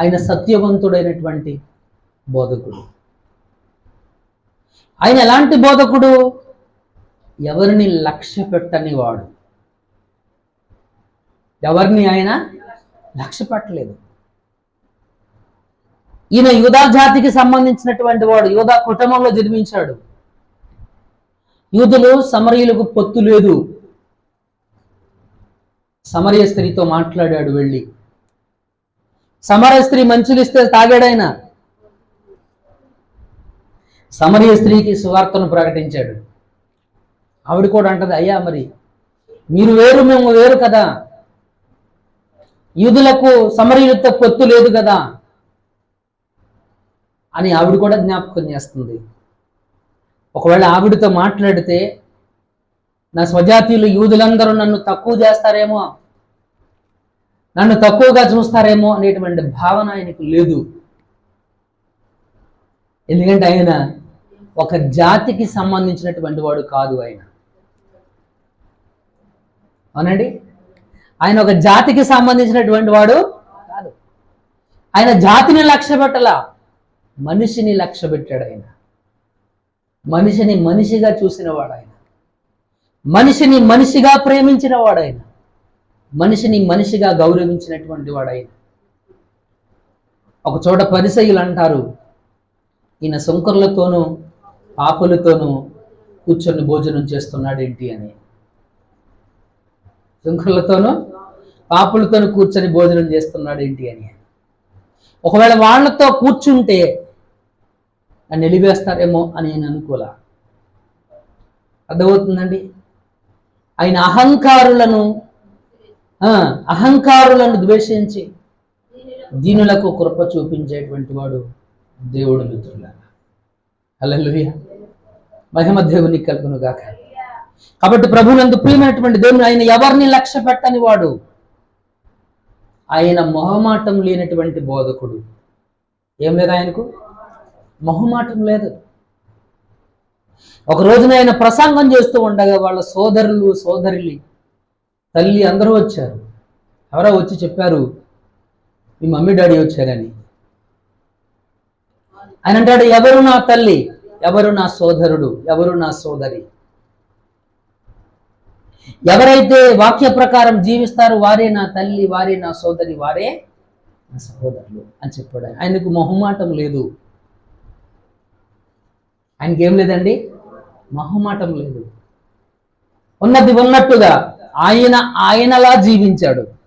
ఆయన సత్యవంతుడైనటువంటి బోధకుడు. ఆయన ఎలాంటి బోధకుడు? ఎవరిని లక్ష్య పెట్టని వాడు ఎవరిని ఆయన లక్ష్య పెట్టలేదు ఈయన యూదా జాతికి సంబంధించినటువంటి వాడు యూదా కుటుంబంలో జన్మించాడు. యూదులు సమరయులకు పొత్తు లేదు. సమరయ స్త్రీతో మాట్లాడాడు వెళ్ళి. సమర స్త్రీ మంచులు ఇస్తే తాగాడైనా. సమరీయ స్త్రీకి సువార్తను ప్రకటించాడు. ఆవిడ కూడా అంటది అయ్యా మరి మీరు వేరు మేము వేరు కదా. యూదులకు సమరయులతో పొత్తు లేదు కదా. అని ఆవిడ కూడా జ్ఞాపకం చేస్తుంది. ఒకవేళ ఆవిడతో మాట్లాడితే నా స్వజాతీయులు యూదులందరూ నన్ను తక్కువ చేస్తారేమో. నన్ను తక్కువగా చూస్తారేమో అనేటువంటి భావన ఆయనకు లేదు. ఎందుకంటే ఆయన ఒక జాతికి సంబంధించినటువంటి వాడు కాదు ఆయన. అవునండి? ఆయన ఒక జాతికి సంబంధించినటువంటి వాడు కాదు. ఆయన జాతిని లక్ష్య పెట్టలా మనిషిని లక్ష్య పెట్టాడు ఆయన. మనిషిని మనిషిగా చూసినవాడు ఆయన. మనిషిని మనిషిగా ప్రేమించినవాడు ఆయన. మనిషిని మనిషిగా గౌరవించినటువంటి వాడు ఆయన ఒక చోట పరిసయులు అంటారు ఈయన శంకరులతోనూ పాపులతోనూ కూర్చొని భోజనం చేస్తున్నాడేంటి అని. శంకరులతోనూ పాపులతోనూ కూర్చొని భోజనం చేస్తున్నాడేంటి అని. ఒకవేళ వాళ్ళతో కూర్చుంటే నన్ను నిలివేస్తారేమో అని నేను అనుకోలే? అర్థమవుతుందండి? ఆయన అహంకారులను అహంకారులను ద్వేషించి దీనులకు కృప చూపించేటువంటి వాడు దేవుడు మిత్రుల హల్లెలూయ. మహిమ దేవునికి కలుగును గాక కాబట్టి ప్రభునందు ప్రియమైనటువంటి దేవుని ఆయన ఎవరిని లక్ష్య పెట్టని వాడు? ఆయన మొహమాటం లేనటువంటి బోధకుడు. ఏం లేదు ఆయనకు? మొహమాటం లేదు. ఒక రోజున ఆయన ప్రసంగం చేస్తూ ఉండగా వాళ్ళ సోదరులు సోదరులు తల్లి అందరూ వచ్చారు. ఎవరో వచ్చి చెప్పారు మీ మమ్మీ డాడీ వచ్చారని. ఆయన అంటాడు ఎవరు నా తల్లి? ఎవరు నా సోదరుడు? ఎవరు నా సోదరి? ఎవరైతే వాక్య ప్రకారం జీవిస్తారు వారే నా తల్లి వారే నా సోదరి వారే నా సహోదరులు అని చెప్పాడు ఆయనకు మొహమాటం లేదు. ఆయనకి ఏం లేదండి? మొహమాటం లేదు. ఉన్నది ఉన్నట్టుగా ఆయన ఆయనలా జీవించాడు.